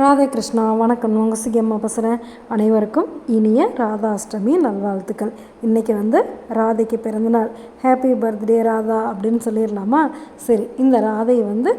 ராதே கிருஷ்ணா வணக்கம். உங்கள் சிகியம்மா பேசுகிறேன் அனைவருக்கும் இனிய ராதாஷ்டமி நல்வாழ்த்துக்கள். இன்றைக்கி வந்து ராதைக்கு பிறந்தநாள் ஹாப்பி பர்த்டே ராதா அப்படின்னு சொல்லிடலாமா? சரி இந்த ராதை வந்து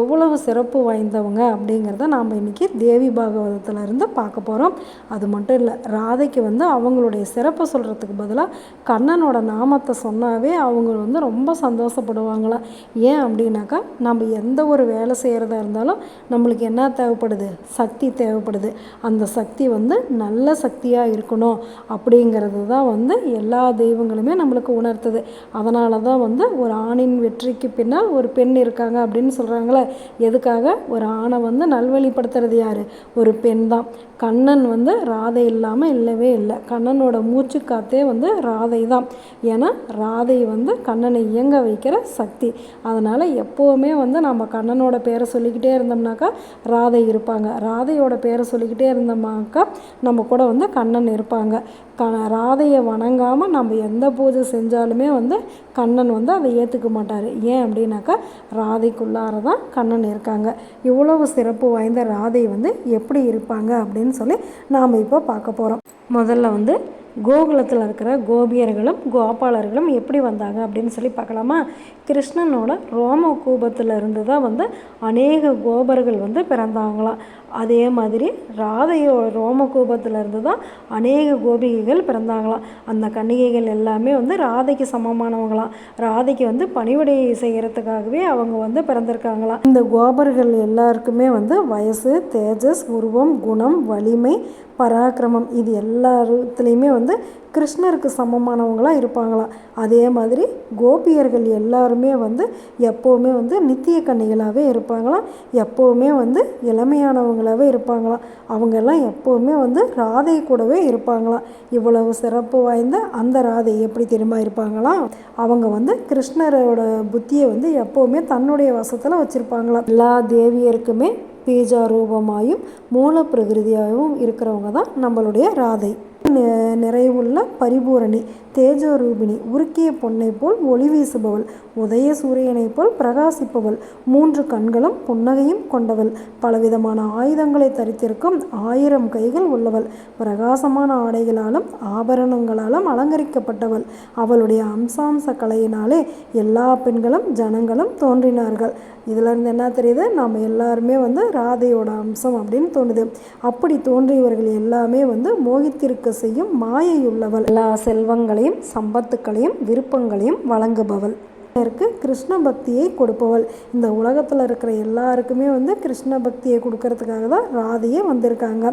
எவ்வளவு சிறப்பு வாய்ந்தவங்க அப்படிங்கிறத நாம் இன்றைக்கி தேவி பாகவதத்தில் இருந்து பார்க்க போகிறோம் அது மட்டும் இல்லை ராதைக்கு வந்து அவங்களுடைய சிறப்பை சொல்கிறதுக்கு பதிலாக கண்ணனோட நாமத்தை சொன்னாவே அவங்க வந்து ரொம்ப சந்தோஷப்படுவாங்களாம் ஏன் அப்படின்னாக்கா நம்ம எந்த ஒரு வேலை செய்கிறதா இருந்தாலும் நம்மளுக்கு என்ன தேவைப்படுது? சக்தி தேவைப்படுது. அந்த சக்தி வந்து நல்ல சக்தியாக இருக்கணும் அப்படிங்கிறது தான் வந்து எல்லா தெய்வங்களுமே நம்மளுக்கு உணர்த்துது. அதனால தான் வந்து ஒரு ஆணின் வெற்றிக்கு பின்னால் ஒரு பெண் இருக்காங்க அப்படின்னு சொல்கிறாங்களே எதுக்காக? ஒரு ஆணை வந்து நல்வழிப்படுத்துறது யார்? ஒரு பெண் தான். கண்ணன் வந்து ராதை இல்லாமல் இல்லவே இல்லை. கண்ணனோட மூச்சு காத்தே வந்து ராதை தான். ஏன்னா ராதை வந்து கண்ணனை இயங்க வைக்கிற சக்தி. அதனால் எப்போவுமே வந்து நம்ம கண்ணனோட பேரை சொல்லிக்கிட்டே இருந்தோம்னாக்கா ராதை இருப்பாங்க. ராதையோட பேரை சொல்லிக்கிட்டே இருந்தோம்னாக்கா நம்ம கூட வந்து கண்ணன் இருப்பாங்க. க ராதையை வணங்காமல் நம்ம எந்த பூஜை செஞ்சாலுமே வந்து கண்ணன் வந்து அதை ஏற்றுக்க மாட்டார். ஏன் அப்படின்னாக்கா ராதைக்குள்ளார தான் கண்ணன் இருக்காங்க. இவ்வளவு சிறப்பு வாய்ந்த ராதை வந்து எப்படி இருப்பாங்க அப்படின்னு சொல்லி நாம் இப்போ பார்க்க போகிறோம் முதல்ல வந்து கோகுலத்தில் இருக்கிற கோபியர்களும் கோபாலர்களும் எப்படி வந்தாங்க அப்படின்னு சொல்லி பார்க்கலாமா? கிருஷ்ணனோட ரோம கூபத்தில் இருந்து தான் வந்து அநேக கோபர்கள் வந்து பிறந்தாங்களாம். அதே மாதிரி ராதையோ ரோமகூபத்தில் இருந்து தான் அநேக கோபிகைகள் பிறந்தாங்களாம். அந்த கன்னிகைகள் எல்லாமே வந்து ராதைக்கு சமமானவங்களாம். ராதைக்கு வந்து பணிவிடை செய்கிறதுக்காகவே அவங்க வந்து பிறந்திருக்காங்களாம். இந்த கோபர்கள் எல்லாருக்குமே வந்து வயசு தேஜஸ் உருவம் குணம் வலிமை பராக்கிரமம் இது எல்லாத்துலேயுமே வந்து கிருஷ்ணருக்கு சமமானவங்களாக இருப்பாங்களாம் அதே மாதிரி கோபியர்கள் எல்லாருமே வந்து எப்போவுமே வந்து நித்திய கன்னிகளாகவே இருப்பாங்களாம் எப்போவுமே வந்து இளமையானவங்களாகவே இருப்பாங்களாம் அவங்கெல்லாம் எப்போவுமே வந்து ராதை கூடவே இருப்பாங்களாம் இவ்வளவு சிறப்பு வாய்ந்த அந்த ராதை எப்படி தெரியுமா இருப்பாங்களாம் அவங்க வந்து கிருஷ்ணரோட புத்தியை வந்து எப்போவுமே தன்னுடைய வசத்தில் வச்சுருப்பாங்களாம் எல்லா தேவியருக்குமே பீஜா ரூபமாயும் மூல பிரகிருதியாகவும் இருக்கிறவங்க தான் நம்மளுடைய ராதை. நிறைவுள்ள பரிபூரணி தேஜரூபிணி உருக்கிய பொன்னை போல் ஒளி வீசுபவள் உதய சூரியனைப் போல் பிரகாசிப்பவள் மூன்று கண்களும் புன்னகையும் கொண்டவள் பலவிதமான ஆயுதங்களை தரித்திருக்கும் ஆயிரம் கைகள் உள்ளவள் பிரகாசமான ஆடைகளாலும் ஆபரணங்களாலும் அலங்கரிக்கப்பட்டவள். அவளுடைய அம்சாம்ச கலையினாலே எல்லா பெண்களும் ஜனங்களும் தோன்றினார்கள். இதிலிருந்து என்ன தெரியுது? நாம் எல்லாருமே வந்து ராதையோட அம்சம் அப்படின்னு தோணுது. அப்படி தோன்றியவர்கள் எல்லாமே வந்து மோகித்திருக்க செய்யும் மாயையுள்ளவள். எல்லா செல்வங்களையும் சம்பத்துக்களையும் விருப்பங்களையும் வழங்குபவள். இருக்கு கிருஷ்ண பக்தியை கொடுப்பவள். இந்த உலகத்தில் இருக்கிற எல்லாருக்குமே வந்து கிருஷ்ண பக்தியை கொடுக்கறதுக்காக தான் ராதையே வந்திருக்காங்க.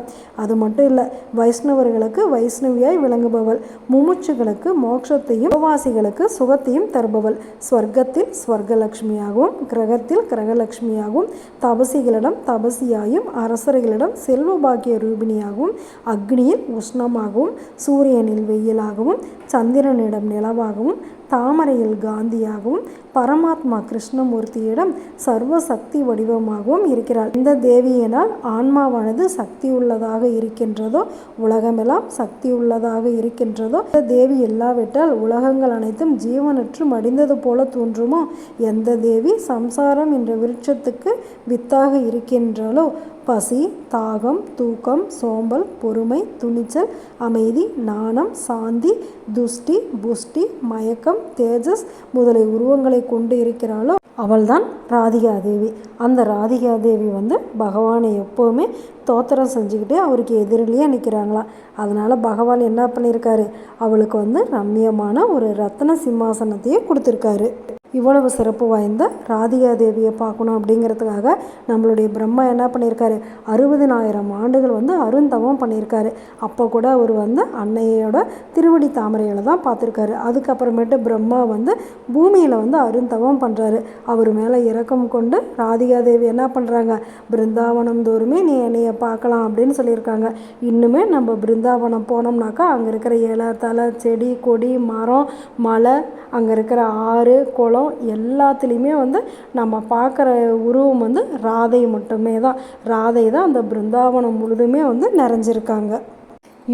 அது மட்டும் இல்லை வைஷ்ணவர்களுக்கு வைஷ்ணவியாய் விளங்குபவள். முமுட்சுகளுக்கு மோட்சத்தையும் உபவாசிகளுக்கு சுகத்தையும் தருபவள். ஸ்வர்க்கத்தில் ஸ்வர்கலட்சுமியாகவும் கிரகத்தில் கிரகலட்சுமியாகவும் தபசிகளிடம் தபசியாயும் அரசர்களிடம் செல்வ பாக்கிய ரூபிணியாகவும் அக்னியில் உஷ்ணமாகவும் சூரியனில் வெயிலாகவும் சந்திரனிடம் நிலவாகவும் தாமரையில் காந்தியாகவும் பரமாத்மா கிருஷ்ணமூர்த்தியிடம் சர்வ சக்தி வடிவமாகவும் இருக்கிறாள் இந்த தேவியினால் ஆன்மாவானது சக்தி உள்ளதாக இருக்கின்றதோ உலகமெல்லாம் சக்தி உள்ளதாக இருக்கின்றதோ இந்த தேவி இல்லாவிட்டால் உலகங்கள் அனைத்தும் ஜீவனற்று மடிந்தது போல தோன்றுமோ? எந்த தேவி சம்சாரம் என்ற விருட்சத்துக்கு வித்தாக இருக்கின்றாலோ பசி தாகம் தூக்கம் சோம்பல் பொறுமை துணிச்சல் அமைதி நாணம் சாந்தி துஷ்டி புஷ்டி மயக்கம் தேஜஸ் முதலிய உருவங்களை கொண்டு இருக்கிறாளோ அவள்தான் ராதிகா தேவி அந்த ராதிகா தேவி வந்து பகவானை எப்போவுமே தோத்திரம் செஞ்சுக்கிட்டு அவருக்கு எதிரிலேயே நிற்கிறாங்களாம். அதனால் பகவான் என்ன பண்ணியிருக்காரு? அவளுக்கு வந்து ரம்மியமான ஒரு ரத்ன சிம்மாசனத்தையே கொடுத்துருக்காரு. இவ்வளவு சிறப்பு வாய்ந்த ராதிகா தேவியை பார்க்கணும் அப்படிங்கிறதுக்காக நம்மளுடைய பிரம்மா என்ன பண்ணியிருக்காரு? அறுபதினாயிரம் ஆண்டுகள் வந்து அருந்தவம் பண்ணியிருக்காரு. அப்போ கூட அவர் வந்து அன்னையோட திருவடி தாமரையில் தான் பார்த்துருக்காரு. அதுக்கப்புறமேட்டு பிரம்மா வந்து பூமியில் வந்து அருந்தவம் பண்ணுறாரு அவர் மேலே இறக்கம் கொண்டு ராதிகா தேவி என்ன பண்ணுறாங்க பிருந்தாவனம் தோறுமே நீ என்னையை பார்க்கலாம் அப்படின்னு சொல்லியிருக்காங்க. இன்னுமே நம்ம பிருந்தாவனம் போனோம்னாக்கா அங்கே இருக்கிற இலை தலை செடி கொடி மரம் மலை அங்கே இருக்கிற ஆறு குளம் எல்லாத்துலேயுமே வந்து நம்ம பார்க்குற உருவம் வந்து ராதை மட்டுமே தான் ராதை தான் அந்த பிருந்தாவனம் முழுதுமே வந்து நிறைஞ்சிருக்காங்க.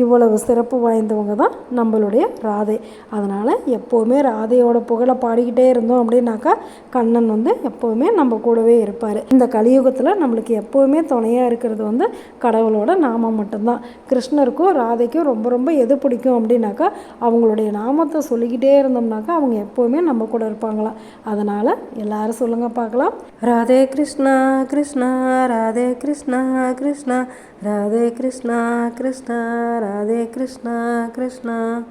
இவ்வளவு சிறப்பு வாய்ந்தவங்க தான் நம்மளுடைய ராதை. அதனால் எப்போவுமே ராதையோட புகழை பாடிக்கிட்டே இருந்தோம் அப்படின்னாக்கா கண்ணன் வந்து எப்போவுமே நம்ம கூடவே இருப்பார். இந்த கலியுகத்தில் நம்மளுக்கு எப்போவுமே துணையாக இருக்கிறது வந்து கடவுளோட நாமம் மட்டும்தான். கிருஷ்ணருக்கும் ராதைக்கும் ரொம்ப ரொம்ப எது பிடிக்கும் அப்படின்னாக்கா அவங்களுடைய நாமத்தை சொல்லிக்கிட்டே இருந்தோம்னாக்கா அவங்க எப்போவுமே நம்ம கூட இருப்பாங்களாம். அதனால் எல்லாரும் சொல்லுங்கள் பார்க்கலாம். ராதே கிருஷ்ணா கிருஷ்ணா ராதே கிருஷ்ணா கிருஷ்ணா ராதே கிருஷ்ணா கிருஷ்ணா ராதே கிருஷ்ணா கிருஷ்ணா.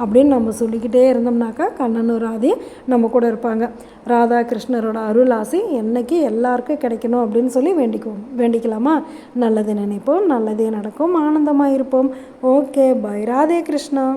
அப்படின்னு நம்ம சொல்லிக்கிட்டே இருந்தோம்னாக்கா கண்ணனும் ராதே நம்ம கூட இருப்பாங்க. ராதா கிருஷ்ணரோட அருள் ஆசை என்னைக்கு எல்லாருக்கும் கிடைக்கணும் அப்படின்னு சொல்லி வேண்டிக்குவோம். வேண்டிக்கலாமா? நல்லது நினைப்போம் நல்லதே நடக்கும் ஆனந்தமாக இருப்போம் ஓகே பை. ராதே கிருஷ்ணா.